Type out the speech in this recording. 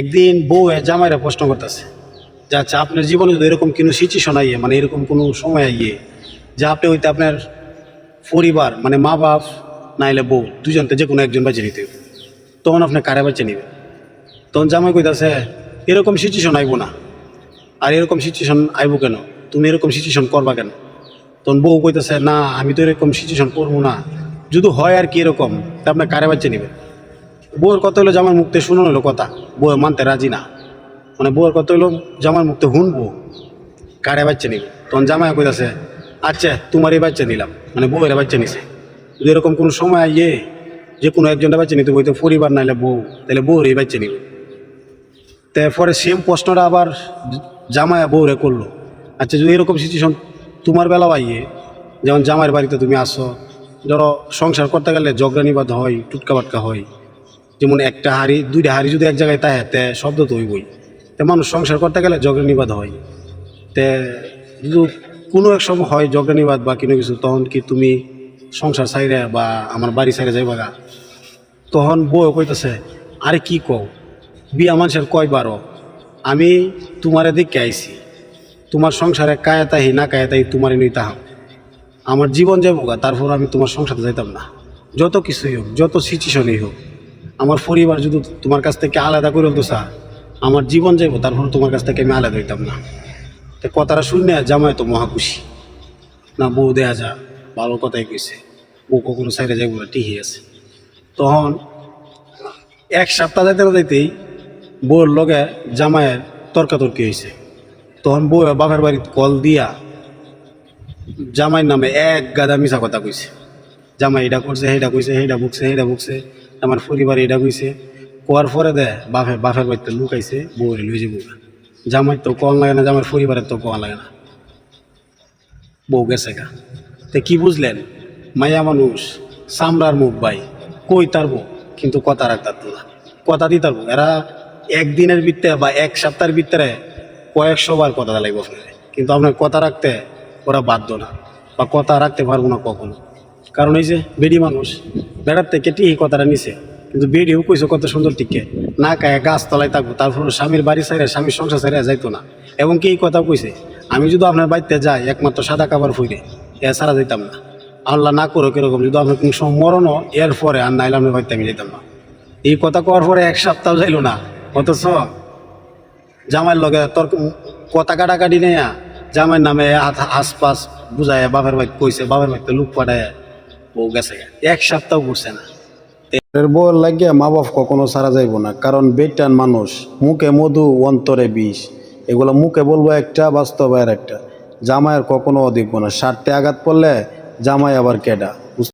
একদিন বউ জামাইরা প্রশ্ন করতেছে যে আচ্ছা আপনার জীবনে যদি এরকম কোনো সিচুয়েশন আইয়ে মানে এরকম কোনো সময় আইয়ে যে আপনি হইতে আপনার পরিবার মানে মা বাপ নাইলে বউ দুজনতে যে কোনো একজন বেছে নিতে। তখন আপনি কারে বেছে নেবেন? তখন জামাই কইতাছে, এরকম সিচুয়েশন আইব না। আর এরকম সিচুয়েশন আইব কেন? তুমি এরকম সিচুয়েশন করবা কেন? তখন বউ কইতাছে, না, আমি তো এরকম সিচুয়েশন করব না। যদি হয় আর কি এরকম, তা আপনার কারে বাচ্চা নেবেন? বউয়ের কথা হলো জামার মুখতে শুনুন হলো কথা। বউ মানতে রাজি না। মানে বউয়ের কথা হলো জামার মুখতে শুনব। কারে বাচ্চা নিব? তখন জামাই কইতাছে আচ্ছা তোমার এই বাচ্চা নিলাম। মানে বউয়ের বাচ্চা নিছে। যদি এরকম কোনো সময় আইয়ে যে কোনো একজনটা বাচ্চা নিতে বইতে পরিবার নাইলে বউ, তাহলে বউর এই বাচ্চা নিব। তারপরে সেম প্রশ্নটা আবার জামাই বউরে করল। আচ্ছা যদি এরকম সিচুয়েশন তোমার বেলা আইয়ে, যেমন জামাইয়ের বাড়িতে তুমি আসো, ধরো সংসার করতে গেলে ঝগড়া নিবাদ হয় টুটকা বাটকা হয় যেমন একটা হাড়ি, দুইটা হাড়ি যদি এক জায়গায় তাই তে শব্দ তো হইবই। তে মানুষ সংসার করতে গেলে ঝগড়া নিবাদ হয়। তে যদি কোনো এক সময় হয় ঝগড়া নিবাদ বা কোনো কিছু, তখন কি তুমি সংসার সাইরে বা আমার বাড়ি সাইরে যাইবা গা? তখন বউ কইতেছে, আরে কি কও? বিয়া মানুষের কয় বারো? আমি তোমারে দেখে আইছি। তোমার সংসারে কায়াতাহি না কায়াতাহি তোমারে নই তাহাম আমার জীবন যাব গা, তারপর আমি তোমার সংসারে যাইতাম না। যত কিছুই হোক, যত সিচুয়েশনই হোক আমার পরিবার যদি তোমার কাছ থেকে আলাদা করে তো স্যার, আমার জীবন যাইবো, তারপর তোমার কাছ থেকে আমি আলাদা হইতাম না। তো কথাটা শুনে জামাই তো মহা খুশি। না, বউ দেয়া যা, ভালো কথাই কইছে। বউ কখনো সাইডে যাইব না, ঠিকই আছে। তখন এক সপ্তাহ যাইতে না যাইতেই বউর লগে জামাইয়ের তর্কাতর্কি হয়েছে তখন বউ বাপের বাড়িতে কল দিয়া জামাইয়ের নামে এক গাদা মিশা কথা কইছে। জামাই এটা করছে, সেইটা কইছে, সেইটা বুকছে সেইটা বুকছে, আমার পরিবার এটা কইছে। কোয়ার পরে দে, বাপে বাপের বাড়িতে লুকাইছে বউরে লুই যাব। জামাই তো কল লাগে না, জামাইয়ের পরিবারের তো কল লাগে না। বউ গেছে গা। তে কি বুঝলেন? মায়া মানুষ সামরার মুখ ভাই, কই তারবো কিন্তু কথা রাখতার তো না। কথা দিতে পারব এরা একদিনের ভিতরে বা এক সপ্তাহের ভিতরে কয়েকশো বার কথা লাগবে কিন্তু আপনার কথা রাখতে ওরা বাধ্য না, বা কথা রাখতে পারব না কখনো। কারণ এই যে বেডি মানুষ বেড়ার থেকে টিহি কথাটা নিছে। কিন্তু বেডিও কইছে কত সুন্দর টিকে। না কায় গাছ তলায় থাকব তারপর স্বামীর বাড়ি সাইরে স্বামীর সংসার সাইরে যাইতো না। এবং কি এই কথা কইছে, আমি যদি আপনার বাড়িতে যাই, একমাত্র সাদা কাবার ফুইরে সারা যাইতাম না। আল্লাহ না করো কীরকম যদি আপনার কোনো সময় মরণও এর পরে আর নাইলে আপনার বাড়িতে আমি যেতাম না। এই কথা কওয়ার পরে এক সপ্তাহ যাইলো না, অথচ জামাইয়ের লগে তোর কথা কাটাকাটি নেই জামাইয়ের নামে হাত আশপাশ বুঝায় বাপের বাড়ি কইছে, বাপের বাড়িতে লুক পাঠায় বউ গেছে এক সপ্তাহ ঘুরছে না। এর বউয়ের লাগে মা বাপ কখনো সারা যাইব না, কারণ বেটান মানুষ, মুখে মধু, অন্তরে বিষ। এগুলো মুখে বলব একটা বাস্তবের একটা। জামাইয়ের কখনো অধিক না স্বার্থে আঘাত পড়লে জামাই আবার কেডা?